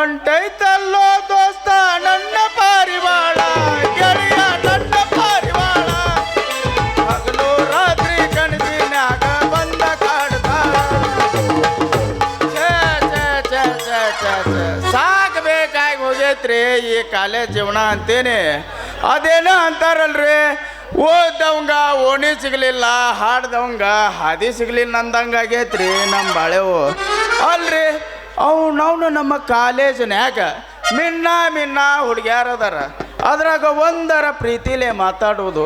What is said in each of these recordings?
ಹೊಂಟೈತಲ್ಲೋ ದೋಸ್ತ, ನನ್ನ ಪಾರಿವಾಳ, ಗೆಳೆಯ, ನನ್ನ ಪಾರಿವಾಳ. ಹಗಲು ರಾತ್ರಿ ಕಣಸಿನಾಗ ಬಂದ ಕಾಡ್ತಾಳ. ಸಾಕ್ಬೇಕಾಗಿ ಹೋಗೈತ್ರಿ ಈ ಕಾಲೇಜ್ ಜೀವನ ಅಂತೇನೆ. ಅದೇನೋ ಅಂತಾರಲ್ರಿ ಓದ್ದವಂಗ ಓಣಿ ಸಿಗಲಿಲ್ಲ ಹಾಡ್ದವಂಗ ಹಾದಿ ಸಿಗ್ಲಿಲ್ಲ ಅಂದಂಗ ಆಗೈತ್ರಿ ನಮ್ಮ ಬಾಳೆವು. ಅಲ್ರಿ ಅವ್ನವ್ನು ನಮ್ಮ ಕಾಲೇಜ್ನ್ಯಾಗ ಮಿನ್ನ ಮಿನ್ನ ಹುಡುಗ್ಯಾರದಾರ. ಅದ್ರಾಗ ಒಂದರ ಪ್ರೀತಿಲೇ ಮಾತಾಡುವುದು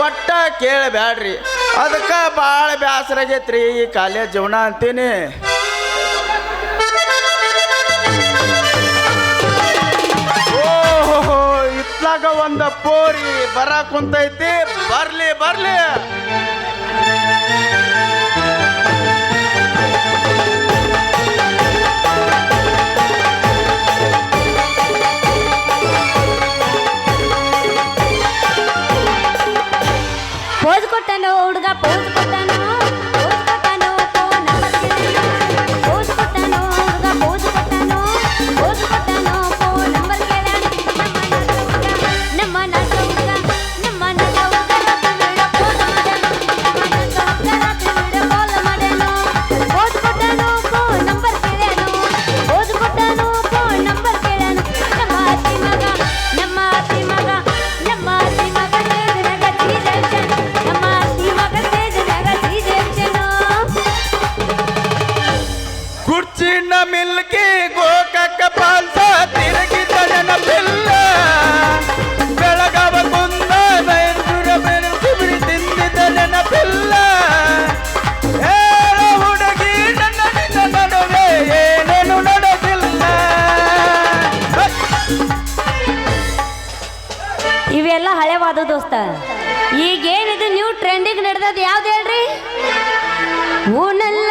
ಒಟ್ಟ ಕೇಳಬ್ಯಾಡ್ರಿ. ಅದಕ್ಕೆ ಭಾಳ ಬೇಸರ ಈ ಕಾಲೇಜ್ ಜೀವನ ಅಂತೀನಿ. ಓಹೋ ಇತ್ಲಾಗ ಒಂದ ಪೋರಿ ಬರ ಕುಂತೈತಿ. ಬರ್ಲಿ ಬರ್ಲಿ. పుట్టనోడుగా పోసుకుంటాను ಹಳೆವಾದ ದೋಸ್ತ. ಈಗೇನಿದು ನೀವು ಟ್ರೆಂಡಿಗೆ ನಡೆದದ್ದು ಯಾವ್ದು ಹೇಳ್ರಿ? ಊನಲ್ಲ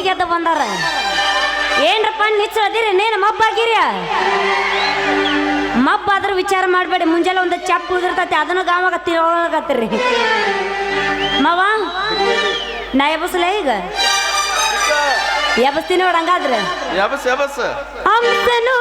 ಹುರ್ಪಿಗೆ ಎದ್ದ ಬಂದಾರ. ಏನ್ರಪ್ಪ ನಿಚ್ಚ ಅದಿರಿ ನೇನು ಮಬ್ಬಾಗಿರಿ. ಮಬ್ಬ ಆದ್ರ ವಿಚಾರ ಮಾಡಬೇಡಿ ಮುಂಜಾನೆ ಒಂದು ಚಪ್ಪ ಉದಿರ್ತೈತಿ ಅದನ್ನು ಗಾವಾಗ ತಿರೋಗತ್ತೀರಿ ಮಾವ ನಾ ಎಬಸ್ಲ ಈಗ? ಎಬಸ್ತೀನಿ ನೋಡಂಗಾದ್ರೆ ಎಬಸ್ ಯಬಸ್ ಹಂಸನೂರ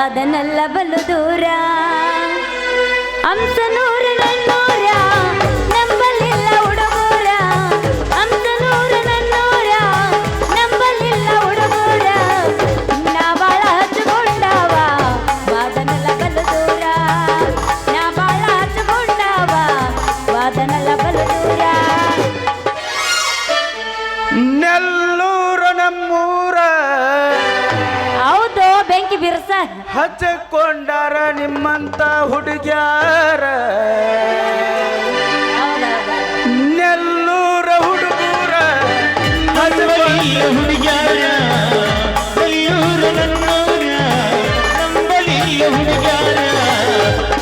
ವಾದನಲ್ಲ ಹಚ್ಚಿಕೊಂಡಾರ ನಿಮ್ಮಂತ ಹುಡುಗ್ಯಾರ? ನೆಲ್ಲೂರ ಹುಡುಗೂರ ಹುಡುಗ್ಯಾರ ಹುಡುಗ್ಯಾರ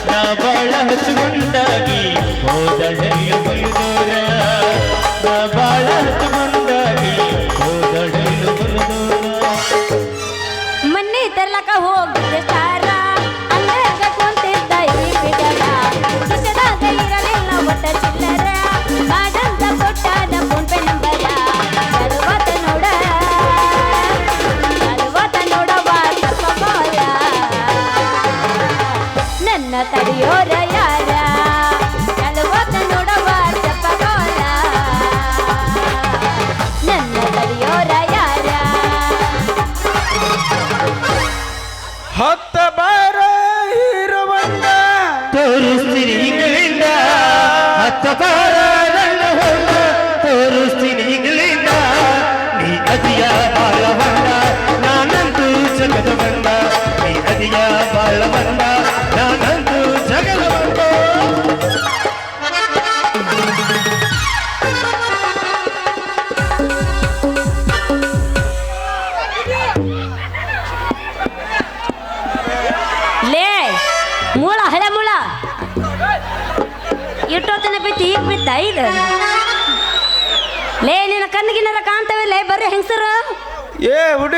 ನಾ ಬಾಳ ಹಚ್ಚಿಕೊಂಡಾಗಿ ಹೋದ ಬೈದೂರ ನಾ ಬಾಳ yeah.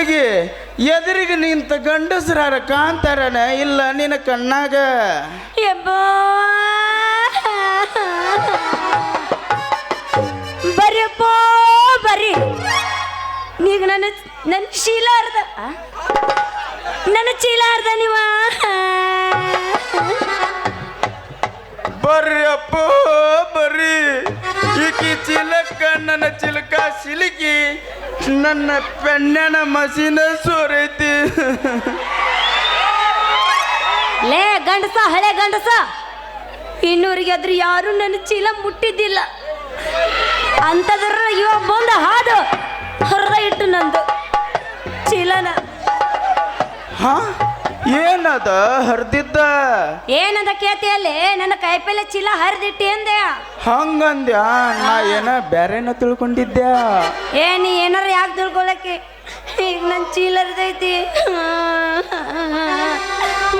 ಹುಡುಗಿ ಎದುರಿಗೆ ನಿಂತ ಗಂಡಸ್ರಾರ ಕಾಂತಾರನ ಇಲ್ಲ ನಿನ್ನ ಕಣ್ಣಾಗ. ಬರ್ರಿಯಪ್ಪ ಬರ್ರಿ ಈಗ ನನ್ನ ನನ್ನ ಚೀಲ ಅರ್ಧ ನನ್ನ ಚೀಲ ಅರ್ಧ ನೀವ? ಬರ್ರಿ ಅಪ್ಪ ಬರ್ರಿ ಈಕಿ ಚಿಲಕ ನನ್ನ ಚಿಲಕ ಸಿಲುಕಿ ನನ್ನ ಪೆಣ್ಣನ ಮಸಿನ ಸೋರೈತಿ. ಲೇ ಗಂಡಸ ಹಳೆ ಗಂಡಸ. ಇನ್ನೂರಿಗೆ ಆದ್ರೆ ಯಾರು ನನ್ನ ಚೀಲ ಮುಟ್ಟಿದ್ದಿಲ್ಲ. ಅಂತದ್ರ ಇವಾಗ ಬಂದ ಹಾದು ಹೊರ ಇಟ್ಟು ನಂದು ಚೀಲನ. ಹಾ? ಏನದ ಹರಿದಿದ್ದ? ಏನದ ಕೇತಿಯಲ್ಲಿ? ನನ್ನ ಕೈಪಲ್ಲೆ ಚೀಲ ಹರಿದಿಟ್ಟಿ ಅಂದೆ ಹಂಗಂದ್ಯ? ನಾ ಏನ ಬ್ಯಾರೇನ ತಿಳ್ಕೊಂಡಿದ್ದೆ ಏ ನೀ ಏನಾರ ಯಾಕೆ ತಿಳ್ಕೊಳಕ್ಕೆ? ಈಗ ನನ್ನ ಚೀಲ ಹರಿದೈತಿ.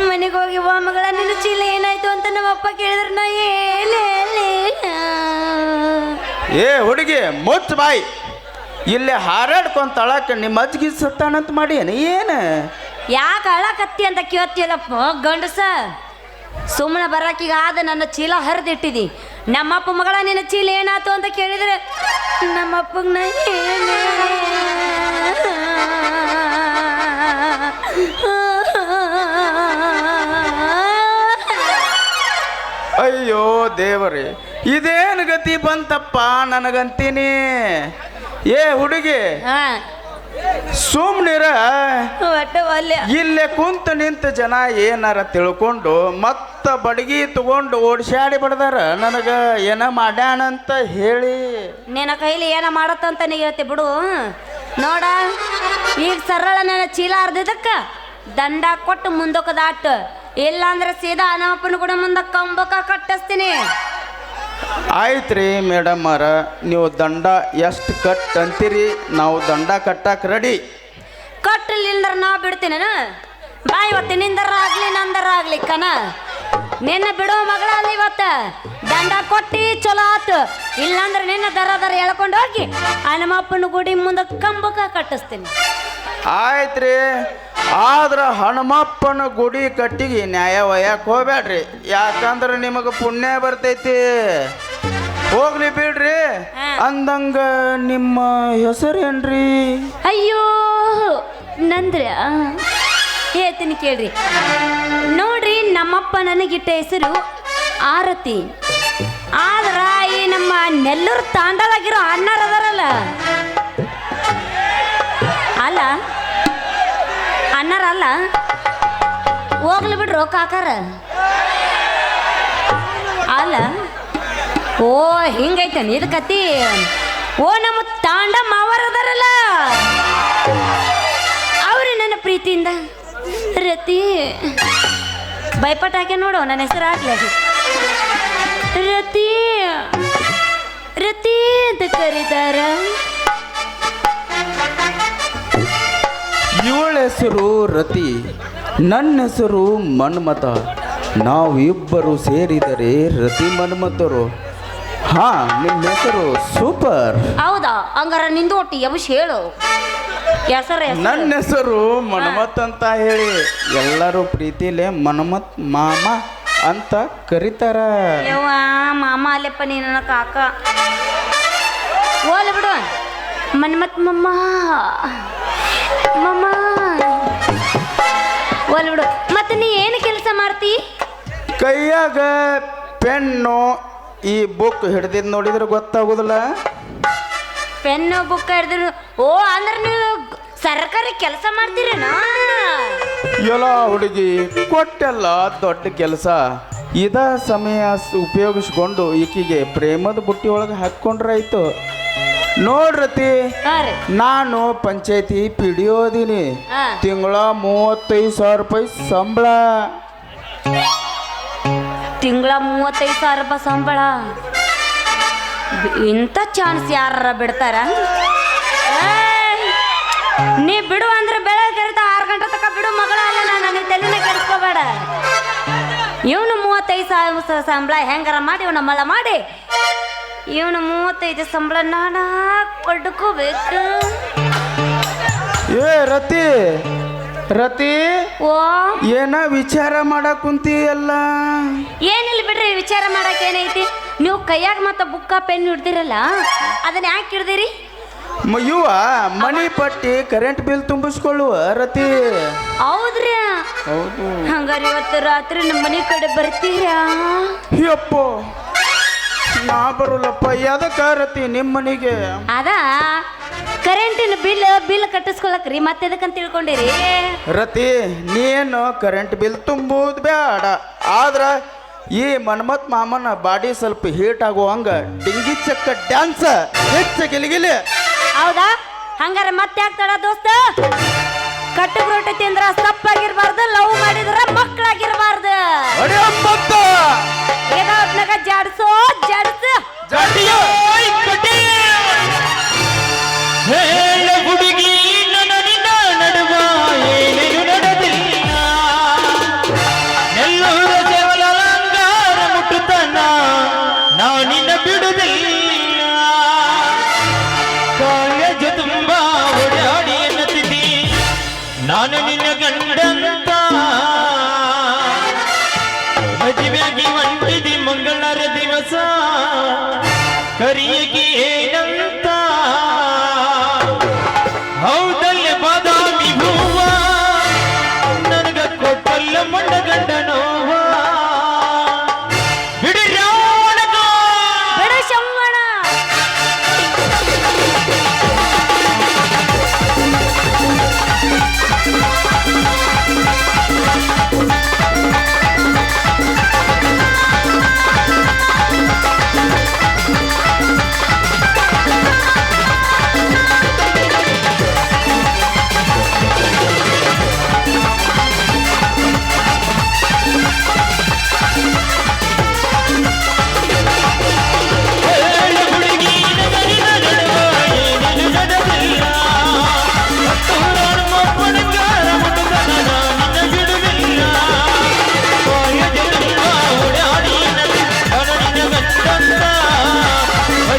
ಮನೆಗೆ ಹೋಗಿ ಬಾ ಮಗಳ ನಿನ್ನ ಚೀಲ ಏನಾಯ್ತು ಅಂತ ನಮ್ಮ ಅಪ್ಪ ಕೇಳಿದ್ರು ನಾ ಏನೇ ಏ ಹುಡುಗಿ ಮುಚ್ಚ ಬಾಯಿ. ಇಲ್ಲೇ ಹಾರಾಡ್ಕೊಂತಳಕ್ಕೆ ನಿಮ್ಮ ಅಜ್ಜಿಗೆ ಸತ್ತಾನಂತ ಮಾಡಿ ಏನು? ಯಾಕೆ ಅಳಕತ್ತಿ ಅಂತ ಕೇಳ್ತೀಯಲ್ಲಪ್ಪ? ಗಂಡಸ ಸುಮ್ಮನೆ ಬರಕೀಗ ಆದ ನನ್ನ ಚೀಲ ಹರಿದಿಟ್ಟಿದಿ. ನಮ್ಮಪ್ಪ ಮಗಳ ನಿನ್ನ ಚೀಲ ಏನಾಯ್ತು ಅಂತ ಕೇಳಿದ್ರೆ ನಮ್ಮಪ್ಪಗೆ ನಾ ಏನೇ? ಅಯ್ಯೋ ದೇವರೇ ಇದೇನು ಗತಿ ಬಂತಪ್ಪ ನನಗಂತೀನಿ? ಏ ಹುಡುಗಿ ಹಾ. ಸುಮ್ನಿರ. ಇಲ್ಲೇ ಕುಂತ ನಿಂತ ಜನ ಏನಾರ ತಿಳ್ಕೊಂಡು ಮತ್ತ ಬಡಗಿ ತಗೊಂಡು ಓಡಿಸಾಡಿ ಬಿಡದಾರ. ನನಗ ಏನ ಮಾಡ್ಯಾನಂತ ಹೇಳಿ. ನಿನ್ನ ಕೈಲಿ ಏನ ಮಾಡತ್ತಂತ ನೀ ಹೇಳ್ತಿ ಬಿಡು. ನೋಡ ಈಗ ಸರಳ ನನ್ನ ಚೀಲ ಅರ್ದಿದ್ದಕ್ಕ ದಂಡ ಕೊಟ್ಟು ಮುಂದಕ್ಕೆ ದಾಟ. ಇಲ್ಲಾಂದ್ರೆ ಸೀದಾ ಅನಪ್ಪನ ಕೂಡ ಮುಂದಕ್ಕೆ ಕಂಬಕ ಕಟ್ಟಿಸ್ತೀನಿ. ಆಯ್ತ್ರಿ ಮೇಡಮ್ ಅವರ ನೀವು ದಂಡ ಎಷ್ಟು ಕಟ್ ಅಂತೀರಿ? ನಾವು ದಂಡ ಕಟ್ಟಕ್ಕೆ ರೆಡಿ ಕಟ್ಟಲಿಲ್ಲಂದ್ರೆ ನಾ ಬಿಡ್ತೀನಿ ಬಾ ಇವತ್ತು ನಿಂದರ ಆಗ್ಲಿ ನಂದರ ಆಗ್ಲಿ ಕನ ನಿನ್ನ ಬಿಡೋ ಮಗಳ ಇವತ್ತು ಇವತ್ತ. ದಂಡ ಕೊಟ್ಟಿ ಚಲೋ ಆತು. ಇಲ್ಲಾಂದ್ರೆ ನಿನ್ನ ದರ ದರ ಎಳ್ಕೊಂಡು ಹೋಗಿ ಹನುಮಪ್ಪನ ಗುಡಿ ಮುಂದೆ ಕಂಬಕ ಕಟ್ಟಿಸ್ತೀನಿ. ಆಯ್ತು ರೀ ಆದ್ರೆ ಹನುಮಪ್ಪನ ಗುಡಿ ಕಟ್ಟಿಗೆ ನ್ಯಾಯ ಒಯ್ಯಕ್ಕೆ ಹೋಗ್ಬೇಡ್ರಿ. ಯಾಕಂದ್ರೆ ನಿಮಗೆ ಪುಣ್ಯ ಬರ್ತೈತಿ. ಹೋಗ್ಲಿ ಬಿಡ್ರಿ. ಅಂದಂಗ ನಿಮ್ಮ ಹೆಸರೇನ್ರಿ? ಅಯ್ಯೋ ನಂದ್ರ ಹೇಳ್ತೀನಿ ಕೇಳ್ರಿ. ನೋಡ್ರಿ ನಮ್ಮಪ್ಪ ನನಗಿಟ್ಟ ಹೆಸರು ಆರತಿ. ಆದ್ರ ಈ ನಮ್ಮ ನೆಲ್ಲೂರು ತಾಂಡದಾಗಿರೋ ಅಣ್ಣಾರ ಅದಾರಲ್ಲ. ಅಲ್ಲ? ಅಣ್ಣಾರ ಅಲ್ಲ? ಹೋಗ್ಲಿ ಬಿಡ್ರು ಕಾಕಾರ. ಅಲ್ಲ? ಓ, ಹಿಂಗೈತೆ ಇದು ಕತಿ ಓ, ನಮ್ಮ ತಾಂಡ ಮಾವರದಾರಲ್ಲ ಅವ್ರಿ ನನ್ನ ಪ್ರೀತಿಯಿಂದ ರತಿ. ಭಯಪಟ್ಟ ಹಾಕಿ ನೋಡು, ನನ್ನ ಹೆಸರು ಆಗ್ಲಿ. ರತಿ ರತಿ ಅಂತ ಕರೀತಾರ. ಇವಳ ಹೆಸರು ರತಿ, ನನ್ನ ಹೆಸರು ಮನ್ಮತ ನಾವಿಬ್ಬರು ಸೇರಿದರೆ ರತಿ ಮನ್ಮತರು ಹಾ ನಿಮ್ಮ ಹೆಸರು ಸೂಪರ್. ಹೌದಾ? ಹಂಗಾರ ನಿಂದು ಒಟ್ಟು ಯಬಶ್ ಹೇಳು. ಹೆಸರು ನನ್ನ ಹೆಸರು ಮನ್ಮತ್ ಅಂತ ಹೇಳಿ. ಎಲ್ಲರೂ ಪ್ರೀತಿಲೆ ಮನ್ಮತ್ ಮಾಮ ಅಂತ ಕರೀತಾರ. ಯವ್ವ ಮಾಮ ಅಲ್ಲಪ್ಪ ನೀ ನನ್ನ ಕಾಕ. ಓಲ್ ಬಿಡು. ಮನ್ಮತ್ ಮಮ್ಮ ಮಮ್ಮ ಓಲ್ ಬಿಡು. ಮತ್ತೆ ನೀ ಏನು ಕೆಲಸ ಮಾಡ್ತಿ? ಕೈಯಾಗ ಪೆನ್ನು ಈ ಬುಕ್ ಹಿಡ್ದಿದ್ ನೋಡಿದ್ರೆ ಗೊತ್ತಾಗುದಿಲ್ಲ. ಪೆನ್ನು ಬುಕ್ ಹಿಡಿದ್ರು ಓ ಅಂದ್ರೆ ನೀವು ಸರ್ಕಾರಿ ಕೆಲಸ ಮಾಡ್ತೀರೇನಾ? ಎಲ್ಲ ಹುಡುಗಿ ಕೊಟ್ಟೆಲ್ಲ ದೊಡ್ಡ ಕೆಲಸ. ಇದ ಸಮಯ ಸ್- ಉಪಯೋಗಿಸ್ಕೊಂಡು ಈಕಿಗೆ ಪ್ರೇಮದ ಬುಟ್ಟಿ ಒಳಗೆ ಹಾಕ್ಕೊಂಡ್ರಾಯ್ತು. ನೋಡ್ರತಿ ಹಾ ರೀ. ನಾನು ಪಂಚಾಯತಿ ಪಿ ಡಿ ಓದೀನಿ ಹಾ. ತಿಂಗಳ ಮೂವತ್ತೈದು ಸಾವಿರ ರೂಪಾಯಿ ಸಂಬಳ. ತಿಂಗಳ ಮೂವತ್ತೈದು ಸಾವಿರ ರೂಪಾಯಿ ಸಂಬಳ. ಇಂಥ ಚಾನ್ಸ್ ಯಾರ ಬಿಡ್ತಾರ! ನೀ ಬಿಡು ಅಂದ್ರೆ ಬೆಳಗ್ಗೆ ಕರಿತ ಆರು ಗಂಟೆ ತನಕ ಬಿಡು ಮಗಳ ಅಲ್ಲ ನಾನು ನನಗೆ ತಲೆನ ಕೆಡಿಸ್ಕೋಬೇಡ. ಇವನು ಮೂವತ್ತೈದು ಸಾವಿರ ಸಂಬಳ ಹೆಂಗಾರ ಮಾಡಿ, ಇವನ ಮಳ ಮಾಡಿ. ಇವನು ಮೂವತ್ತೈದು ಸಂಬಳ ನಾನು ಕೊಡ್ಕೋಬೇಕು. ಏ ರತಿ! ರತಿ? ಓ? ಏನ ವಿಚಾರ ಮಾಡಕ್ ಕುಂತೀಯಲ್ಲ? ಏನಿಲ್ಲ ಬಿಡ್ರಿ ವಿಚಾರ ಮಾಡಕ್ ಏನೈತಿ? ನೀವು ಕೈಯಾಗ ಮತ್ತೆ ಬುಕ್ಕ ಪೆನ್ ಹಿಡ್ದಿರಲ್ಲ ಅದನ್ನ ಯಾಕೆ ಹಿಡ್ದಿರಿ? ಮ- ಇವ ಮನಿ ಪಟ್ಟಿ ಕರೆಂಟ್ ಬಿಲ್ ತುಂಬಿಸ್ಕೊಳ್ಳುವ ರತಿ. ಹೌದ್ರಿ ಹೌದು. ಹಂಗಾರೆ ಇವತ್ತು ರಾತ್ರಿ ನಮ್ಮ ಮನೆ ಕಡೆ ಬರ್ತೀರಾ? ಯಪ್ಪ ನಾ ಬರೋಲ್ಲಪ್ಪ ಯಾದಕ್ಕ ರತಿ ನಿಮ್ಮ ಮನೆಗೆ? ಅದ? ಕರೆಂಟಿನ ಬಿಲ್ ಬಿಲ್ ಕಟ್ಟಿಸ್ಕೊಳಕ್ರಿ ಮತ್ತೆ ಎದಕ್ಕಂತ ತಿಳ್ಕೊಂಡಿರಿ? ರತಿ ನೀನು ಕರೆಂಟ್ ಬಿಲ್ ತುಂಬುದು ಬೇಡ ಆದ್ರ ಈ ಮನ್ಮತ್ ಮಾಮನ ಬಾಡಿ ಸ್ವಲ್ಪ ಹೀಟ್ ಆಗೋ ಆಗುವಂಗ ಡಿಂಗಿ ಚಕ್ಕ ಡ್ಯಾನ್ಸ್ ಹೆಚ್ಚ ಗಿಲಿಗಿಲಿ ಹೌದಾ? ಹಂಗಾರ ಮತ್ತೆ ಆಗ್ತಾಳ ದೋಸ್ತ? ಕಟ್ಟು ರೊಟ್ಟಿ ತಿಂದ್ರ ಸಪ್ಪಾಗಿರ್ಬಾರ್ದು ಲವ್ ಮಾಡಿದ್ರ ಮಕ್ಕಳಾಗಿರ್ಬಾರ್ದು ಹೊಡೆಯಪ್ಪತ್ತ ಏನೋ ಹೊತ್ನಾಗ ಜಾಡ್ಸೋ ಜಾಡ್ಸು. ಓಯ್ ಕಟಿ! ಹೇಳ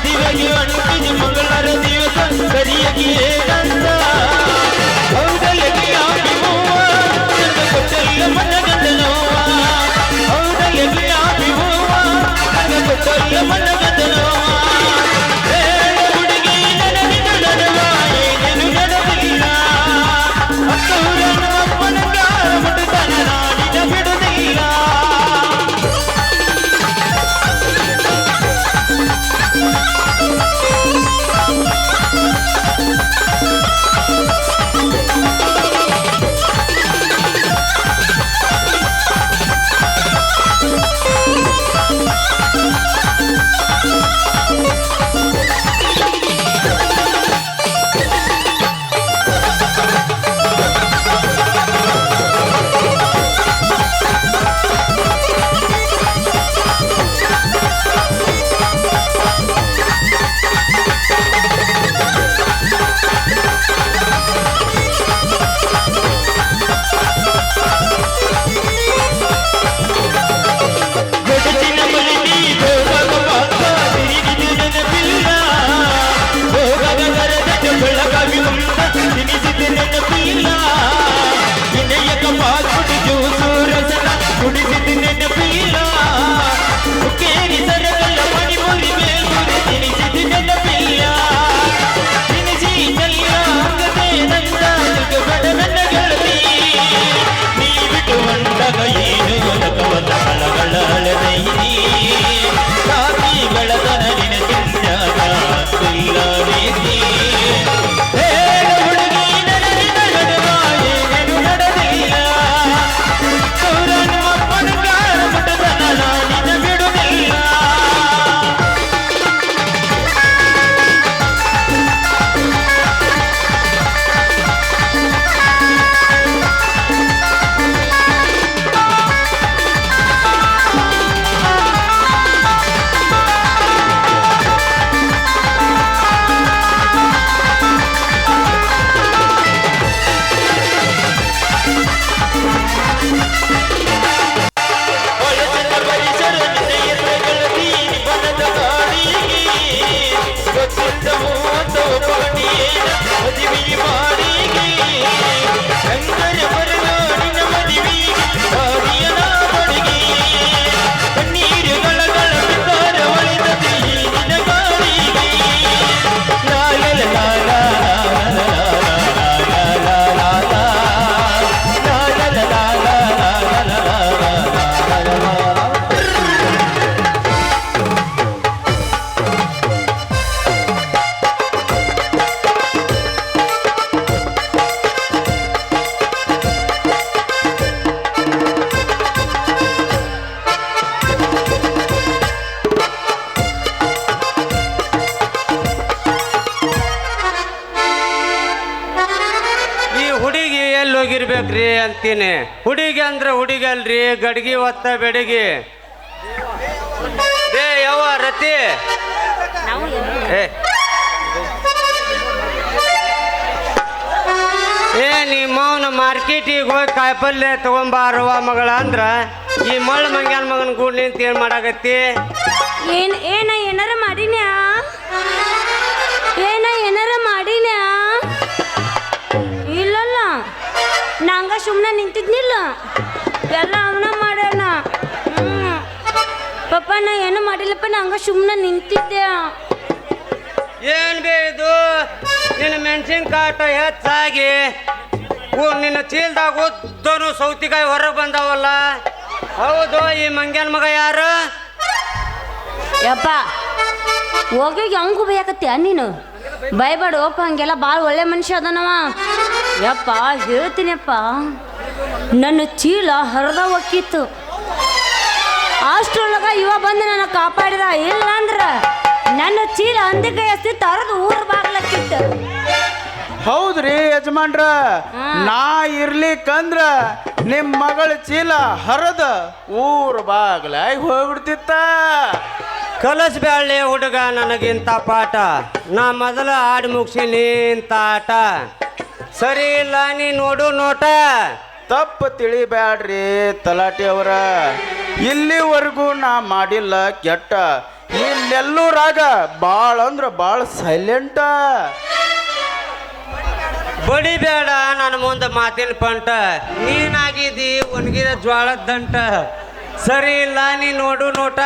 பதிவடி ಎದಕ್ರಿ ಅಂತೀನಿ. ಹುಡುಗಿ ಅಂದ್ರೆ ಹುಡುಗಿ ಅಲ್ರಿ, ಗಡ್ಗಿ ಒತ್ತ ಬೆಡಗಿ. ಏ, ಯವ್ವ, ರತಿ. ಏ. ನೀ ನಿಮ್ಮ ಅವನ ಮಾರ್ಕೆಟಿಗೆ ಹೋಗಿ ಕಾಯಿಪಲ್ಯ ತಗೊಂಬಾರವ ಮಗಳ ಅಂದ್ರ, ಈ ಮಳ್ಳ ಮಂಗ್ಯಾನ ಮಗನ ಕೂಡ ನಿಂತ ಏನ್ ಮಾಡಾಕತ್ತಿ? ಏನ್, ಏನ ಏನಾರ ಮಾಡಿನ್ಯಾ? ನಂಗ ಸುಮ್ಮನೆ ನಿಂತಿದ್ನಿಲ್ಲ. ಎಲ್ಲ ಅವನ ಮಾಡ್ಯಾನ. ಹ್ಞೂ ಪಾಪ ನಾ ಏನು ಮಾಡಿಲ್ಲಪ್ಪ ನಂಗ ಸುಮ್ಮನೆ ನಿಂತಿದ್ದೆ. ಏನ್ ಬೇ ಇದು? ನಿನ್ನ ಮೆಣಸಿನ ಕಾಟ ಹೆಚ್ಚಾಗಿ. ಓ ನಿನ್ನ ಚೀಲ್ದಾಗ ಉದ್ದನು ಸೌತಿಕಾಯಿ ಹೊರಗೆ ಬಂದಾವಲ್ಲ. ಹೌದು ಈ ಮಂಗ್ಯಾನ ಮಗ ಯಾರು? ಯಪ್ಪ ಹೋಗಿ ಹಂಗೂ ಬೇಕತ್ತೀಯ ನೀನು? ಬೈಬೇಡ ಓಪ ಹಂಗೆಲ್ಲ ಭಾಳ ಒಳ್ಳೆ ಮನುಷ್ಯ ಅದನವ. ಯಪ್ಪ ಹೇಳ್ತೀನಪ್ಪ. ನನ್ನ ಚೀಲ ಹರಿದ ಒಕ್ಕಿತ್ತು ಅಷ್ಟರೊಳಗ ಇವ ಬಂದು ನನ್ನ ಕಾಪಾಡಿದ. ಇಲ್ಲ ಅಂದ್ರೆ ನನ್ನ ಚೀಲ ಅಂದಿಗೆ ಎಸ್ತಿತ್ತು ಹರಿದು ಊರು ಬಾಗ್ಲಕ್ಕಿತ್ತು. ಹೌದ್ರಿ ಯಜಮಾನ್ರ ನಾ ಇರ್ಲಿಕ್ಕಂದ್ರ ನಿಮ್ ಮಗಳ ಚೀಲ ಹರದ ಊರ್ ಬಾಗ್ಲ ಹೋಗ್ಬಿಡ್ತಿತ್ತ. ಕಲಸ್ಬ್ಯಾಳೆ ಹುಡುಗ ನನಗಿಂತ ಪಾಠ. ನಾ ಮೊದಲ ಹಾಡು ಮುಗ್ಸಿ ನಿಂತಾಟ. ಆಟ ಸರಿ ಇಲ್ಲ ನೀ ನೋಡು ನೋಟ. ತಪ್ಪು ತಿಳಿಬ್ಯಾಡ್ರಿ ತಲಾಟಿ ಅವರ. ಇಲ್ಲಿವರೆಗೂ ನಾ ಮಾಡಿಲ್ಲ ಕೆಟ್ಟ. ಇಲ್ಲೆಲ್ಲೂರಾಗ ಭಾಳ ಅಂದ್ರೆ ಭಾಳ ಸೈಲೆಂಟ ಬಡಿಬೇಡ ನನ್ನ ಮುಂದೆ ಮಾತಿನ ಪಂಟ. ನೀನಾಗಿದ್ದಿ ಒಣಗಿದ ಜ್ವಾಳದ ದಂಟ. ಸರಿ ಇಲ್ಲ ನೀ ನೋಡು ನೋಟ.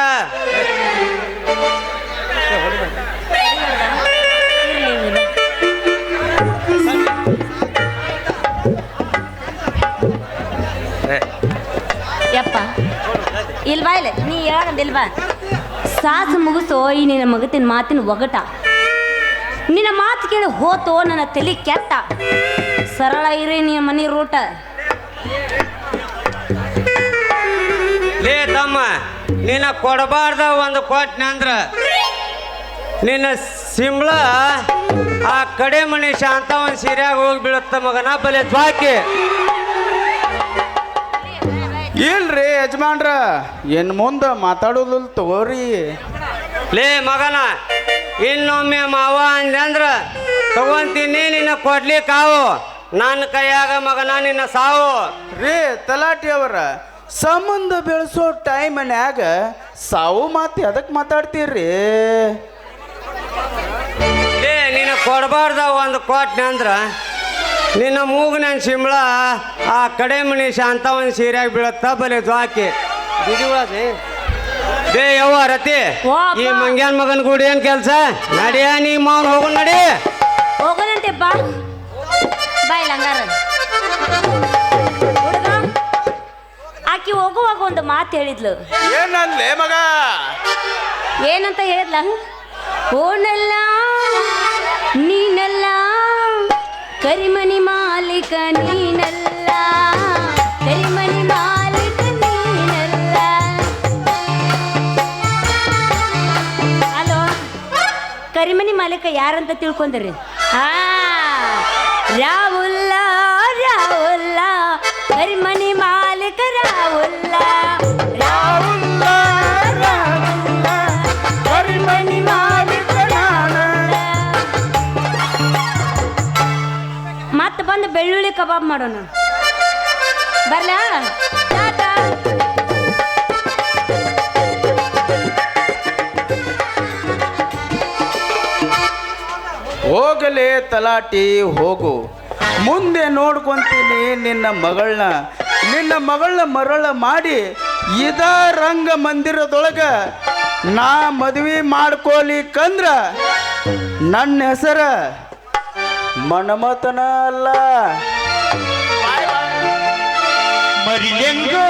ಇಲ್ವಾ ಇಲ್ಲ ನೀ ಹೇಳಂದಿಲ್ವಾ ಸಾಸು ಮುಗಿಸೋ ಈ ನಿನ್ನ ಮಗತಿನ ಮಾತಿನ ಒಗಟ. ನಿನ್ನ ಮಾತು ಕೇಳಿ ಹೋತೋ ನನ್ನ ತಲೆ ಕೆಟ್ಟ. ಸರಳ ಇರಿ ನಿನ್ನ ಮನೆ ರೂಟ. ಲೇ ತಮ್ಮ, ನಿನ್ನ ಕೊಡಬಾರ್ದ ಒಂದು ಕೋಟಿ ಅಂದ್ರ ನಿನ್ನ ಸಿಂಬಳ ಆ ಕಡೆ ಮನುಷ್ಯ ಅಂತ ಒಂದು ಸೀರ್ಯಾಗ ಹೋಗಿ ಬೀಳುತ್ತ ಮಗನ ಬಲೆ ಜ್ವಾಕಿ ಇಲ್ರಿ ಯಜಮಾನ್ರ ಇನ್ ಮುಂದೆ ಮಾತಾಡೋದಿಲ್ಲ ತಗೋರಿ. ಲೇ ಮಗನ ಇನ್ನೊಮ್ಮೆ ಮಾವ ಅಂದೆ ಅಂದ್ರ ತಗೊಂತೀನಿ ನಿನ್ನ ಕೊಡ್ಲಿಕ್ಕಾವು ನನ್ನ ಕೈಯಾಗ ಮಗನ ನಿನ್ನ ಸಾವು. ರೀ ತಲಾಟಿ ಅವರ ಸಂಬಂಧ ಬೆಳೆಸೋ ಟೈಮ್ನ್ಯಾಗ ಸಾವು ಮಾತು ಅದಕ್ಕೆ ಮಾತಾಡ್ತೀರಿ? ಲೇ ನಿನ್ನ ಕೊಡಬಾರ್ದ ಒಂದು ಕೊಟ್ನೆ ಅಂದ್ರ ನಿನ್ನ ಮೂಗನ ಸಿಂಬಳ ಆ ಕಡೆ ಮನಿ ಶಾಂತವನ್ ಸೀರೆಯಾಗಿ ಬೀಳತ್ತ ಬಲೆ ಜ್ವಾಕಿ ಬಿಡುವಾದೆ ಬೇ ಯವ್ವ ರತಿ ಈ ಮಂಗ್ಯಾನ್ ಮಗನ್ ಕೂಡ ಏನ್ ಕೆಲ್ಸ? ನಡಿಯ ನೀ ಮಾವನ್ ಹೋಗು ನಡಿ. ಹೋಗೋಣಂತೆ ಬಾ. ಬಾಯ್ ಲಂಗಾರ. ಹುಡುಗ ಆಕಿ ಹೋಗುವಾಗ ಒಂದು ಮಾತು ಹೇಳಿದ್ಲು. ಏನನ್ಲೇ ಮಗ? ಏನಂತ ಹೇಳಿದ್ಲ? ಓನಲ್ಲ ನೀನಲ್ಲ ಕರಿಮನಿ ಮಾಲೀಕ ನೀನಲ್ಲ. ಕರಿಮನಿ ಮಾಲೀಕ ನೀನಲ್ಲ. ಹಲೋ ಕರಿಮನಿ ಮಾಲೀಕ ಯಾರಂತ ತಿಳ್ಕೊಂಡ್ರಿ? ಹಾ ರಾಹುಲ್ ಕಬಾಬ್ ಮಾಡೋಣ. ಬರ್ಲಾ? ಹೋಗಲೇ ತಲಾಟಿ, ಹೋಗು. ಮುಂದೆ ನೋಡ್ಕೊಂತೀನಿ ನಿನ್ನ ಮಗಳನ್ನ. ನಿನ್ನ ಮಗಳನ್ನ ಮರಳ ಮಾಡಿ ಇದ ರಂಗ ಮಂದಿರದೊಳಗ ನಾ ಮದ್ವಿ ಮಾಡ್ಕೋಲಿಕ್ಕಂದ್ರ ನನ್ನ ಹೆಸರ ಮನಮತನ ಅಲ್ಲ. மறிலெங்கோ